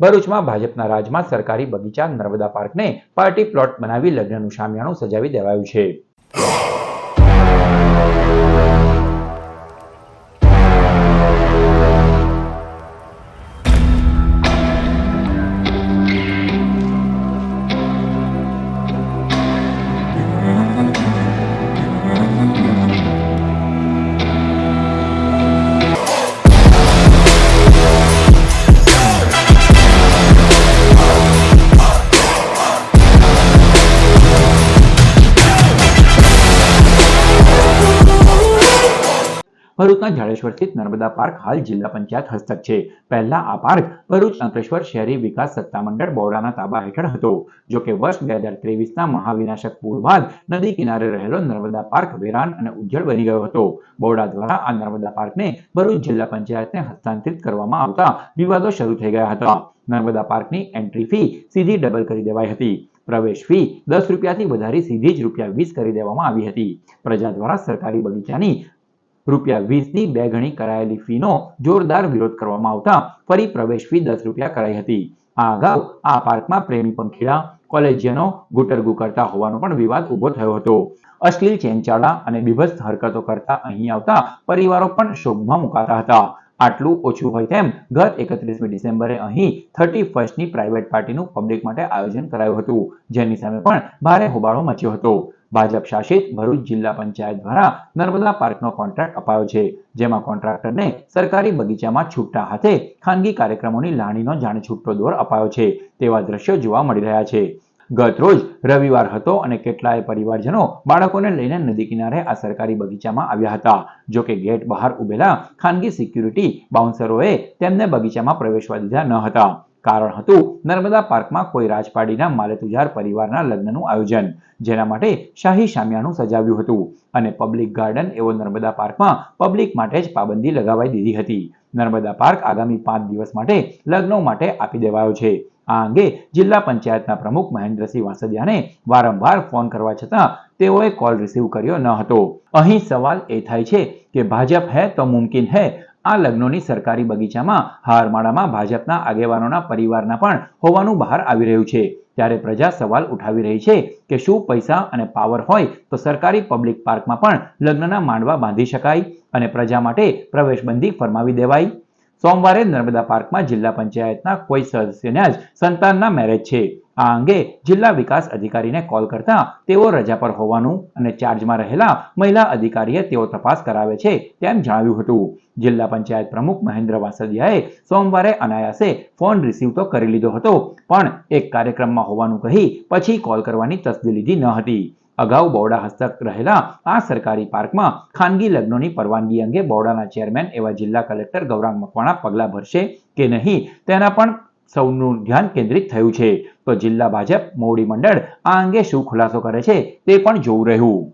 ભરૂચમાં ભાજપના રાજમાં સરકારી બગીચા નર્મદા પાર્કને પાર્ટી પ્લોટ બનાવી લગ્નનું શામિયાણું સજાવી દેવાયું છે. ભરૂચના જાડેશ્વર સ્થિત નર્મદા પાર્ક હાલ જિલ્લા પંચાયત હસ્તક છે. પહેલા આ પાર્ક ભરૂચ અંકલેશ્વર શહેરી વિકાસ સત્તામંડળ બોર્ડાના તાબા હેઠળ હતો. જો કે વર્ષ બે હજાર ત્રેવીસના મહાવિનાશક પૂર બાદ નદી કિનારે રહેલો નર્મદા પાર્ક વેરાન અને ઉજ્જળ બની ગયો હતો. બોર્ડા દ્વારા આ નર્મદા પાર્કને ભરૂચ જિલ્લા પંચાયતને હસ્તાંતરિત કરવામાં આવતા વિવાદો શરૂ થઈ ગયા હતા. નર્મદા પાર્કની એન્ટ્રી ફી સીધી ડબલ કરી દેવાઈ હતી. પ્રવેશ ફી દસ રૂપિયાથી વધારી સીધી જ રૂપિયા વીસ કરી દેવામાં આવી હતી. પ્રજા દ્વારા સરકારી બગીચાની રૂપિયા વીસની બે ગણી કરાયેલી ફીનો જોરદાર વિરોધ કરવામાં આવતા ફરી પ્રવેશ ફી દસ રૂપિયા કરાઈ હતી. આ અગાઉ આ પાર્કમાં પ્રેમી પંખીડા, કોલેજિયનો ગુટરગુ કરતા હોવાનો પણ વિવાદ ઊભો થયો હતો. અશ્લીલ ચેનચાળા અને બીભત્સ હરકતો કરતા અહીં આવતા પરિવારો પણ શોભમાં મુકાતા હતા. આટલું ઓછું હોય તેમ ગત એકત્રીસમી ડિસેમ્બરે અહીં થર્ટી ફર્સ્ટની પ્રાઇવેટ પાર્ટીનું પબ્લિક માટે આયોજન કરાયું હતું, જેની સામે પણ ભારે હોબાળો મચ્યો હતો. ભાજપ શાસિત ભરૂચ જિલ્લા પંચાયત દ્વારા નર્મદા પાર્કનો કોન્ટ્રાક્ટ અપાયો છે, જેમાં કોન્ટ્રાક્ટરને સરકારી બગીચામાં છૂટા હાથે ખાનગી કાર્યક્રમોની લાણીનો જાણે છૂટો દોર અપાયો છે, તેવા દ્રશ્યો જોવા મળી રહ્યા છે. ગત રોજ રવિવાર હતો અને કેટલાય પરિવારજનો બાળકોને લઈને નદી કિનારે આ સરકારી બગીચામાં આવ્યા હતા. જો કે ગેટ બહાર ઉભેલા ખાનગી સિક્યુરિટી બાઉન્સરોએ તેમને બગીચામાં પ્રવેશવા દીધા ન હતા. કારણ હતું. નર્મદા પાર્કમાં કોઈ રાજપાડીના માલતુજાર પરિવારના લગ્નનું આયોજન, જેના માટે શાહી શામિયાનું સજાવ્યું હતું. અને પબ્લિક ગાર્ડન એવો નર્મદા પાર્કમાં પબ્લિક માટે જ પાબંદી લગાવાઈ દીધી હતી. નર્મદા પાર્ક આગામી પાંચ દિવસ માટે લગ્નો માટે આપી દેવાયો છે. આ અંગે જિલ્લા પંચાયતના પ્રમુખ મહેન્દ્રસિંહ વાસદિયાને વારંવાર ફોન કરવા છતાં તેઓએ કોલ રિસીવ કર્યો ન હતો. અહીં સવાલ એ થાય છે કે ભાજપ હે તો મુમકિન હે? આ લગ્નોની સરકારી બગીચામાં હારમાળામાં ભાજપના આગેવાનોના પરિવારના પણ હોવાનું બહાર આવી રહ્યું છે. ત્યારે પ્રજા સવાલ ઉઠાવી રહી છે કે શું પૈસા અને પાવર હોય તો સરકારી પબ્લિક પાર્કમાં પણ લગ્નના માંડવા બાંધી શકાય અને પ્રજા માટે પ્રવેશબંધી ફરમાવી દેવાય. સોમવારે નર્મદા પાર્કમાં જિલ્લા પંચાયતના કોઈ સદસ્યના જ સંતાનના મેરેજ છે. આ અંગે જિલ્લા વિકાસ અધિકારીને કોલ કરતા તેઓ રજા પર હોવાનું અને ચાર્જમાં રહેલા મહિલા અધિકારીએ તેઓ તપાસ કરાવે છે તેમ જણાવ્યું હતું. જિલ્લા પંચાયત પ્રમુખ મહેન્દ્ર વાસદિયાએ સોમવારે અનાયાસે ફોન રિસીવ તો કરી લીધો હતો, પણ એક કાર્યક્રમમાં હોવાનું કહી પછી કોલ કરવાની તસદી લીધી ન હતી. અગાઉ બોવડા હસ્તક રહેલા આ સરકારી પાર્કમાં ખાનગી લગ્નોની પરવાનગી અંગે બોવડાના ચેરમેન એવા જિલ્લા કલેક્ટર ગૌરાંગ મકવાણા પગલાં ભરશે કે નહીં તેના પણ સૌનું ધ્યાન કેન્દ્રિત થયું છે. તો જિલ્લા ભાજપ, મોવડી મંડળ આ અંગે શું ખુલાસો કરે છે તે પણ જોવું રહ્યું.